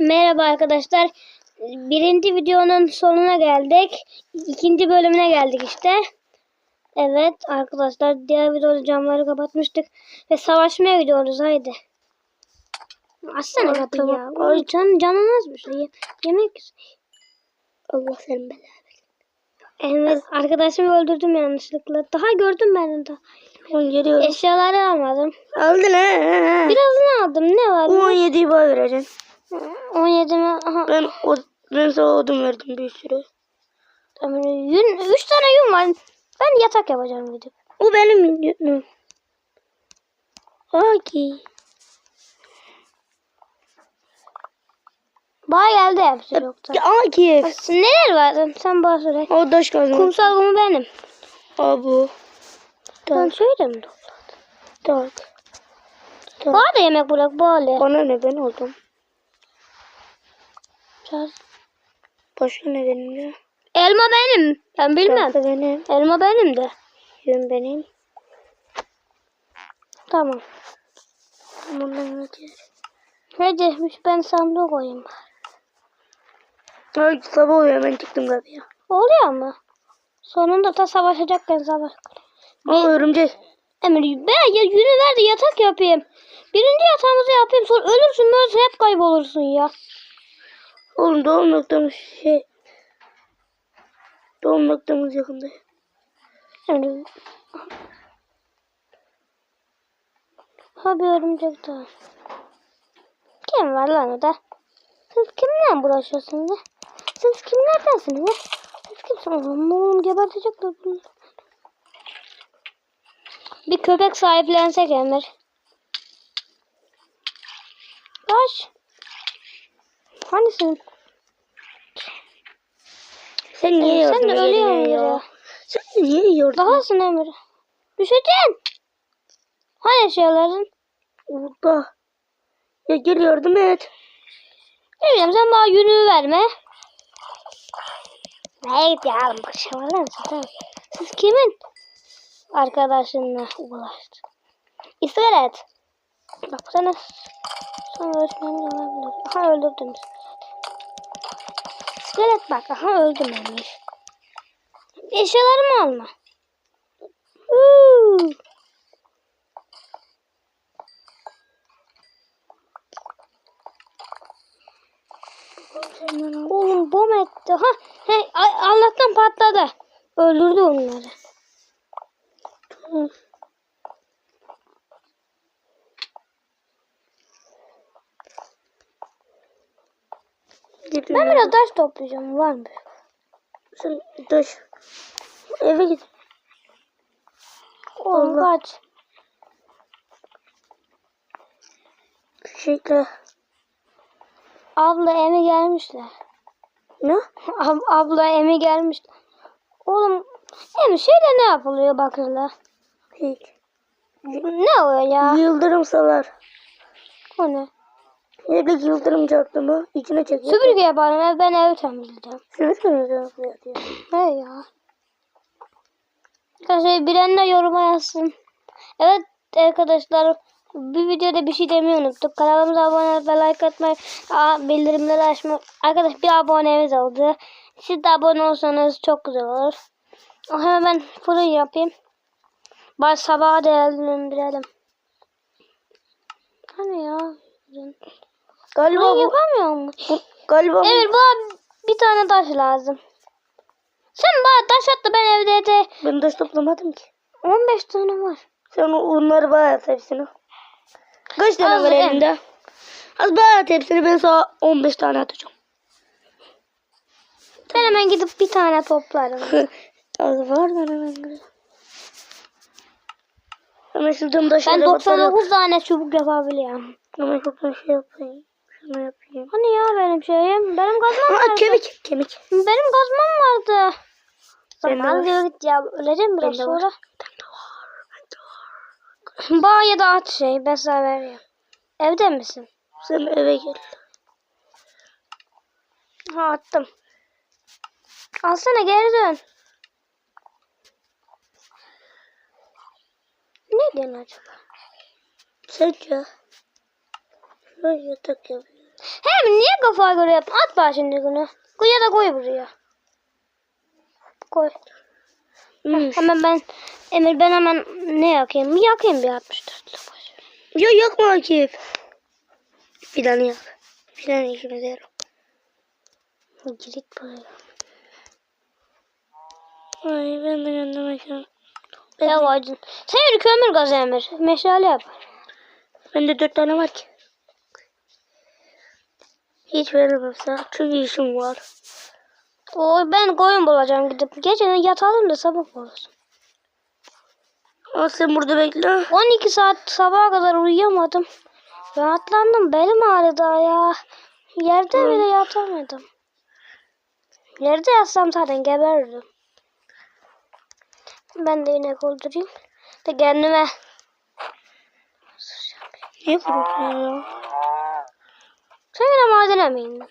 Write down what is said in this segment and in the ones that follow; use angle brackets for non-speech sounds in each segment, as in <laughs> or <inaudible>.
Merhaba arkadaşlar. Birinci videonun sonuna geldik. İkinci bölümüne geldik işte. Evet arkadaşlar diğer videoda camları kapatmıştık. Ve savaşmaya gidiyoruz haydi. Açsana kapıyı ya. Ay, can, canın az bir şey. Ye- Yemek. Allah senin belanı. Evet arkadaşımı öldürdüm yanlışlıkla. Daha gördüm ben. On geliyorum. Eşyaları almadım. Aldın ha. Birazını aldım. Ne var? 17'yi bana vereceksin. 17 mi? Aha. Ben, o, ben sana odun verdim bir sürü. Tamam, Yün, üç tane yün var. Ben yatak yapacağım gidip. O benim yünüm. Aki. Bana geldi hepsi yoksa. Aki. Neler var? Sen bana söyle. O taş kazma. Kumsal kumu benim. Abu. Ben şöyle mi? Tak. Bana da yemek bırak böyle. Bana ne ben oldum. Biraz. Başka ne benim ya? Elma benim. Ben bilmem. Tahta benim. Elma benim de. Yün benim. Tamam. Tamam ben ödeyeceğim. Hadi ben sandığa koyayım. Ay sabah oluyor ben çıktım kapıya. Oluyor mu? Sonunda da savaşacakken savaş. Al örümcek. Emir ben ya yünü ver de yatak yapayım. Birinci yatağımızı yapayım sonra ölürsün böyle hep kaybolursun ya. Oğlum doğum noktamız şey. Doğum noktamız yakında. Emir. Ha bir örümcek daha. Kim var lan o da? Siz kimle uğraşıyorsunuz? ya? Siz kimlerdensiniz? ya? Siz kimsiniz? Oğlum gebertecekler bunu. Bir köpek sahiplensek Emir. Kaç. Hanisin? Sen niye Sen yiyorsun? de öyle ya. Sen niye yiyorsun? Dahasın Emir. Düşeceksin. Hani eşyaların? Orada. Ya gel yardım et. Ne bileyim sen bana yünü verme. Ne git ya oğlum başımalar mısın? Siz kimin arkadaşınla ulaştı? İskelet. Bak sana sana öğretmenim olabilir. Aha öldürdünüz. İskelet bak aha öldüm Emir. Eşyalarımı alma. Huu. Oğlum bom etti. Ha, he, Allah'tan patladı. Öldürdü onları. Tamam. Git Ben biraz taş toplayacağım. Var mı? Sen taş. Eve git. Oğlum kaç. Teşekkürler. Abla emi gelmişler. Ne? <laughs> Ab- abla emi gelmiş. Oğlum emi şeyle ne yapılıyor bakırla? Hiç. Ne o ya? Yıldırım salar. O ne? Evdeki yıldırım çarptı mı? İçine çekiyor. Süpürge yaparım. ev- Ben evi temizleyeceğim. Süpürge mi yapıyor? He ya. Arkadaşlar bilenler yoruma yazsın. Evet arkadaşlar bir videoda bir şey demeyi unuttuk. Kanalımıza abone olup ve like atmayı, bildirimleri açmayı. Arkadaş bir abonemiz oldu. Siz de abone olsanız çok güzel olur. Hemen ben fırın yapayım. Bari sabaha değerlendirelim. Hani ya? Galiba Ben bu, yapamıyor mu? bu- galiba bu- Evet bana bir tane taş lazım. Sen bana taş at da ben evde de ben taş toplamadım ki. 15 tane var. Sen onları bana at hepsini. Kaç tane Az var ver. elinde? Az bana at hepsini ben sana 15 tane atacağım. Ben hemen gidip bir tane toplarım. Az var da hemen. Hemen şuradan taşlara Ben bakalım. 99 tane çubuk yapabiliyorum. Hemen şuradan şey yapayım. Şunu yapayım. Hani ya benim şeyim? Benim kazmam Aa, vardı. kemik. Kemik. Benim kazmam vardı. Zaman var. diyor git ya. Öleceğim biraz var. sonra. Bağ ya da at şey. Ben sana veriyorum. Evde misin? Sen eve gel. Ha attım. Alsana geri dön. Ne diyorsun acaba? Sence? Şuraya yatak yapayım. Hem niye kafaya göre yaptın? At bana şimdi bunu. Ya da koy buraya. Koy. Hmm. Hemen ben Emir ben hemen ne yakayım? Yakayım bir 64 boş. Ya yakma Akif. Fidanı yak. Fidan işimize yarar. Girit buraya. Ay ben de kendime şu an. Ya acın. Sen kömür gazı Emir. Meşale yap. Bende dört tane var ki. Hiç veremem sana. Çünkü işim var. Oy ben koyun bulacağım gidip. Gece yatalım da sabah olsun. Al sen burada bekle. 12 saat sabaha kadar uyuyamadım. Rahatlandım. Belim ağrıdı ya. Yerde bile yatamadım. Yerde yatsam zaten geberirdim. Ben de inek öldüreyim. De kendime. Ne vuruyorsun ya? Sen yine madene mi indin?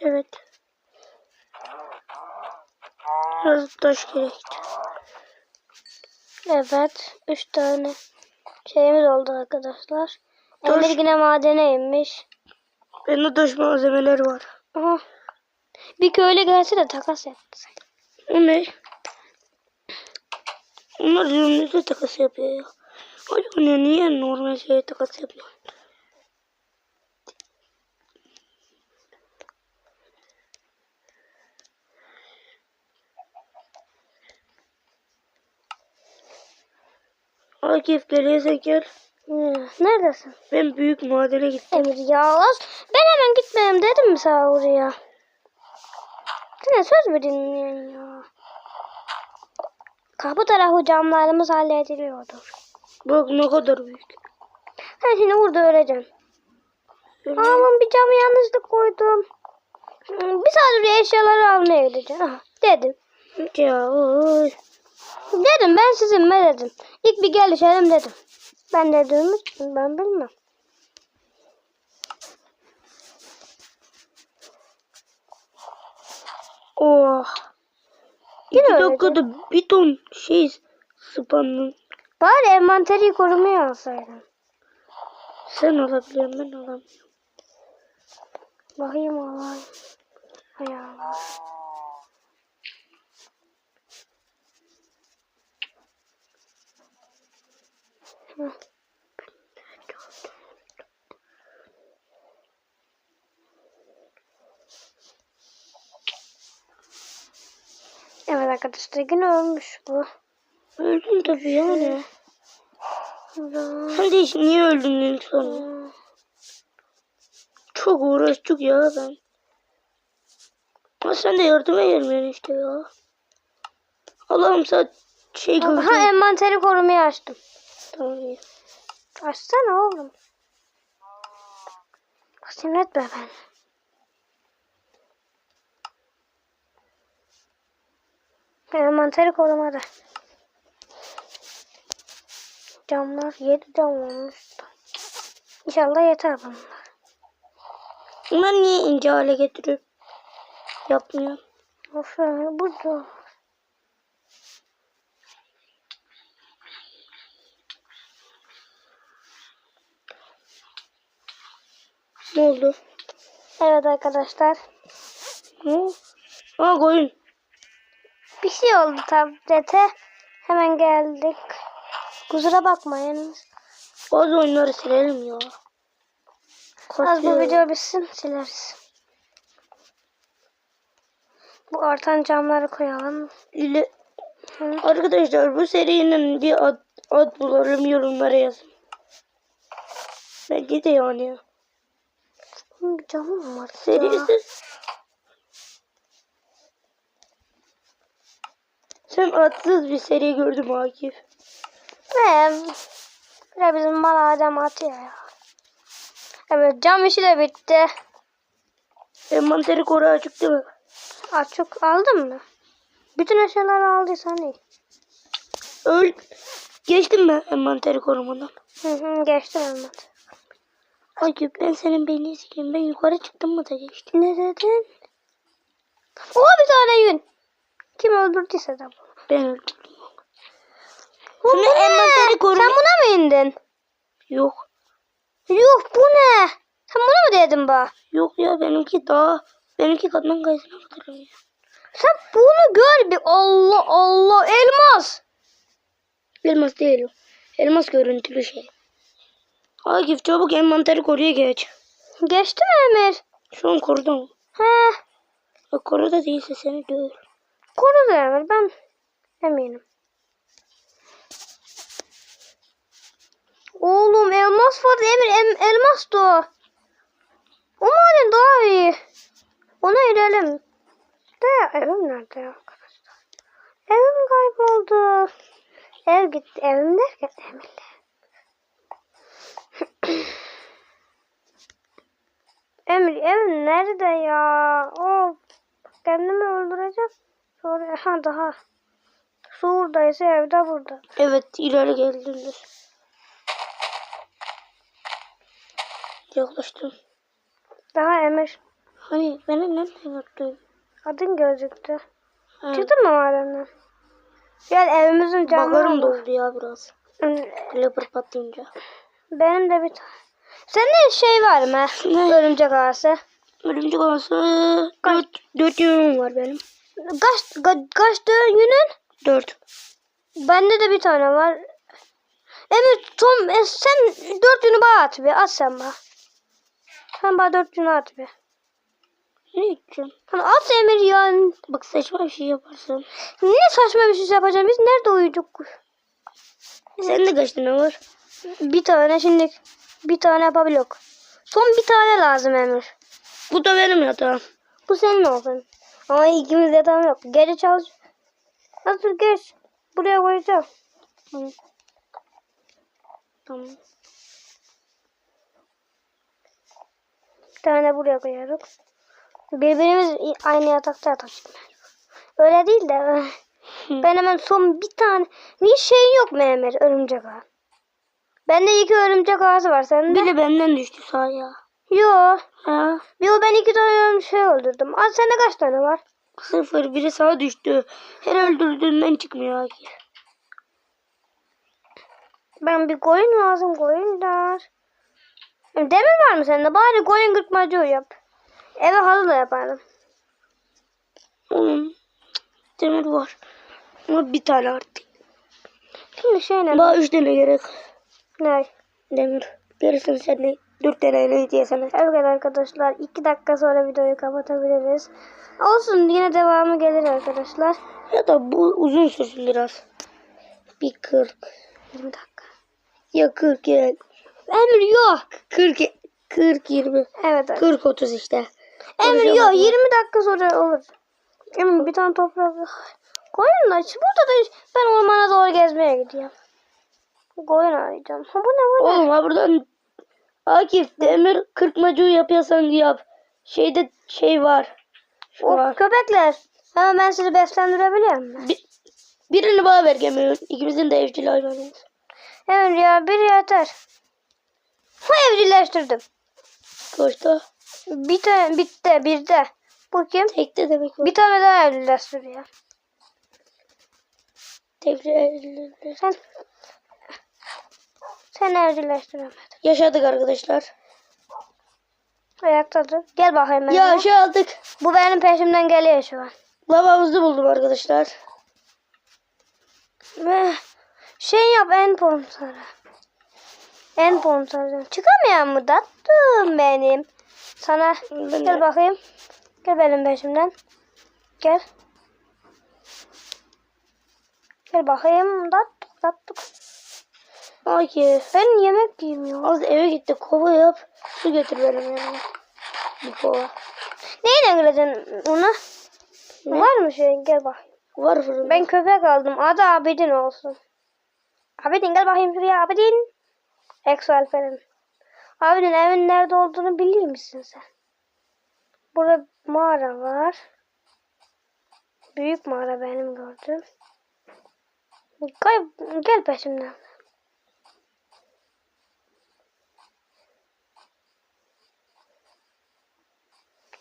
Evet. Biraz taş gerekti. Evet. Üç tane şeyimiz oldu arkadaşlar. Dur. Emir yine madene inmiş. Bende taş malzemeleri var. Aha. Bir köylü gelse de takas etsin. O ne? Onlar yüzümüzde takas yapıyor ya. Acaba niye normal şeye takas yapıyor? Akif gel. Hmm, Neredesin? Ben büyük madene gittim. Emir ya az. Ben hemen gitmeyeyim dedim mi sana oraya? Sen söz mü dinliyorsun ya? Kapı tarafı camlarımız hallediliyordur. Bak ne kadar büyük. Ben şimdi burada öleceğim. Aman bir camı yanlışlık koydum. Bir saat oraya eşyaları almaya gideceğim. Dedim. Ya oy. Dedim ben sizinle dedim. İlk bir gelişelim dedim. Ben dediğimi ben bilmem. Oh. Yine öyle dakikada bir ton şey spamladın. Bari envanteri korumaya alsaydın. Sen alabiliyorsun ben alamıyorum. Bakayım alayım. Hay Allah. Evet arkadaşlar yine ölmüş bu. Öldün tabii yani. Hiç niye öldün en son? Çok uğraştık ya ben. Ama sen de yardıma gelmiyorsun işte ya. Allah'ım sen şey gördün. Ha envanteri korumayı açtım. Tamam iyi. Açsana oğlum. Bak sinir etme ben. Envanteri korumada. Camlar 7 cam olmuş. İnşallah yeter bunlar. Bunlar niye ince hale getirip yapmıyor? Of ya burada. Ne oldu? Evet arkadaşlar. Ne? Aa koyun. Bir şey oldu tablete. Hemen geldik. Kusura bakmayın. Bazı oyunları silelim ya. Az bu video bitsin sileriz. Bu artan camları koyalım. İle... Hı. Arkadaşlar bu serinin bir ad, ad bulalım yorumlara yazın. Bence de yani. Bir mı var? ya? Serisi. Sen atsız bir seri gördüm Akif. Ne? De bizim mal adam atıyor ya. Evet cam işi de bitti. Envanteri koru açık değil mi? Açık aldın mı? Bütün eşyaları aldıysan iyi. Öl. Geçtim ben envanteri korumadan. Hı hı geçtim hemen. Akif ben senin beni sikeyim. Ben yukarı çıktım mı da geçtim. Ne dedin? Oha bir tane yün. Kim öldürdüyse de bunu. Ben Şunu ne? envanteri koru. Sen buna mı indin? Yok. Yuh bu ne? Sen bunu mu dedin bana? Yok ya benimki daha benimki katman kayısına batırıyor. Sen bunu gör bir. Allah Allah. Elmas. Elmas değil o. Elmas görüntülü şey. Akif çabuk envanteri koruya geç. Geçti mi Emir? Şu an korudum. He. Ya koruda değilse seni dövür. Korudu Emir. Ben eminim. Oğlum elmas vardı Emir. Em, elmas da o. O maden daha iyi. Ona gidelim. De evim nerede ya arkadaşlar? Evim kayboldu. Ev gitti. Evim derken Emir'le. Emir evim nerede ya? O kendimi öldüreceğim. Sonra ha daha. Şuradaysa evde burada. Evet ileri geldiniz. Yaklaştım. Daha Emir. Hani beni nereden gördün? Adın gözüktü. Ha, Çıktın mı madenden? Gel evimizin camına. Bakarım bak. doldu ya biraz. Leopar patlayınca. Benim de bir tane. Senin şey var mı? Ne? Örümcek ağası. Örümcek olası dört, dört yönüm var benim. Kaç, ka, kaç yünün? Dört. Bende de bir tane var. Emir Tom e, sen dört yünü bana at bir. At sen bana. Sen bana dört yünü at bir. Ne için? Hani at Emir ya. Bak saçma bir şey yaparsın. Ne saçma bir şey yapacağım. Biz nerede uyuduk? Sen de kaç tane var? Bir tane şimdi. Bir tane yapabiliyor. Son bir tane lazım Emir. Bu da benim yatağım. Bu senin olsun. Ama ikimiz tam yok. Geri çalış. Nasıl geç? Buraya koyacağım. Tamam. Tamam. Bir tane buraya koyuyoruz. Birbirimiz aynı yatakta yatacak. Öyle değil de. Ben hemen son bir tane. Bir şey yok mu Emir? Örümcek ağı. Bende iki örümcek ağası var. Sende? Bir de benden düştü sahaya. Yok. Ha? Yo ben iki tane şey öldürdüm. Az sende kaç tane var? Sıfır. Biri sağa düştü. Her öldürdüğünden çıkmıyor Akif. Ben bir koyun lazım koyunlar. Demir var mı sende? Bari koyun kırpmacı yap. Eve halı da yaparım. Onun demir var. Ama bir tane artık. Şimdi şey ne? Daha üç tane gerek. Ne? Demir. Gerisini sen de dört tane ne diye sana. Evet arkadaşlar iki dakika sonra videoyu kapatabiliriz. Olsun yine devamı gelir arkadaşlar. Ya da bu uzun sürsün biraz. Bir kırk. 20 dakika. Ya kırk ya. Emir yok. Kırk, kırk yirmi. Evet. evet. Kırk otuz işte. Emir yok 20 dakika sonra olur. Emir bir tane toprak. Koyun da burada da ben ormana doğru gezmeye gidiyorum. Koyun arayacağım. Ha bu ne bu ne? Oğlum ha buradan Akif demir kırpmacı yapıyorsan yap. Şeyde şey var. Şu O var. köpekler. Hemen ben sizi beslendirebiliyor muyum? Bir, birini bana ver gemiyor. İkimizin de evcil hayvanıyız. Emir ya bir yeter. Ha evcilleştirdim. Kaçta? Bir tane bitti bir de. Bu kim? Tekte demek var. Bir tane daha evcilleştiriyor. Tekte Sen sen evcilleştiremedin. Yaşadık arkadaşlar. Ayakta dur. Gel bakayım benimle. Yaşadık. Bu benim peşimden geliyor şu an. Lava havuzu buldum arkadaşlar. Ve şey yap en pontara. En pontara. Çıkamıyor mu tatlım benim? Sana Ben gel de- bakayım. Gel benim peşimden. Gel. Gel bakayım. Tattık tattık. Akif. Ben yemek yiyeyim Az eve gitti. Kova yap. Su getir benim yanıma. Bir kova. Neyle gireceksin ona? Ne? Var mı şey? Gel bakayım. Var fırında. Ben köpek aldım. Adı Abidin olsun. Abidin gel bakayım şuraya Abidin. Exo Alperen. Abidin evin nerede olduğunu biliyor musun sen? Burada mağara var. Büyük mağara benim gördüm. Gel, gel peşimden.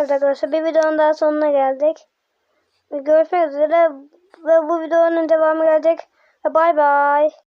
Evet arkadaşlar bir videonun daha sonuna geldik. Görüşmek üzere ve bu videonun devamı gelecek. Bay bay.